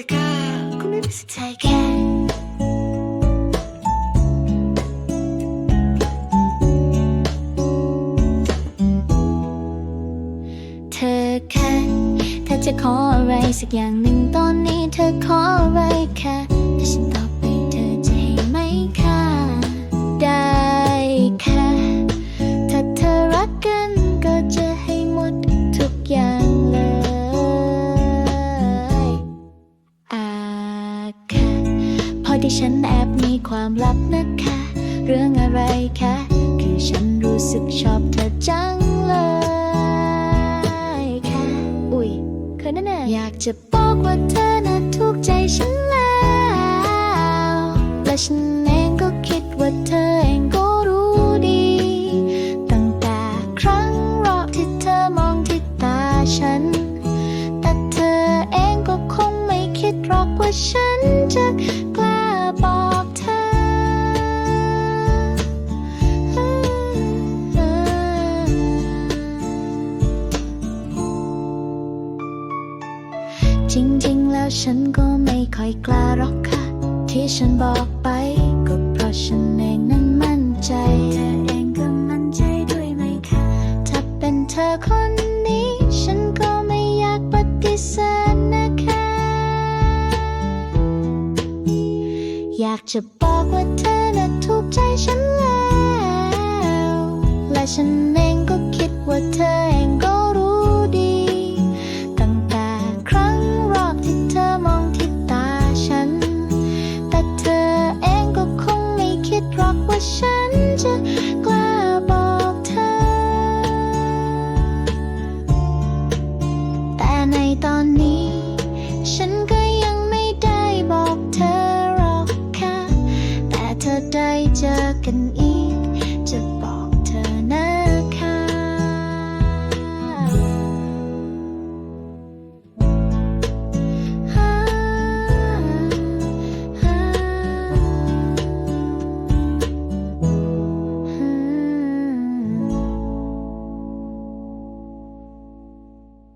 แต่ค่าคุณไม่มีสิทธิ์เธอแค่เธอแค่ถ้าจะขออะไรสักอย่างหนึ่งตอนนี้เธอขออะไร ที่ฉันแอบมีความลับนะคะ เรื่องอะไรคะ คือฉันรู้สึกชอบเธอจังเลยค่ะ อุ้ยเคยนั่นน่ะอยากจะบอกว่าเธอน่ะถูกใจฉันแล้ว และฉันเองก็คิดว่าเธอเองก็รู้ดี ตั้งแต่ครั้งแรกที่เธอมองที่ตาฉัน แต่เธอเองก็คงไม่คิดหรอกว่าฉันจะ จริงๆ แล้วฉันก็ไม่ค่อยกล้าหรอกค่ะ ที่ฉันบอกไป ก็เพราะฉันเองนั้นมั่นใจ เธอเองก็มั่นใจด้วยไหมคะถ้าเป็นเธอคนนี้ ฉันก็ไม่อยากปฏิเสธนะคะ อยากจะบอกว่าเธอน่ะถูกใจฉันแล้ว และฉันเองก็คิดว่าเธอ ฉันจะกล้าบอกเธอ แต่ในตอนนี้ ฉันก็ยังไม่ได้บอกเธอหรอกค่ะ แต่เธอได้เจอกันอีก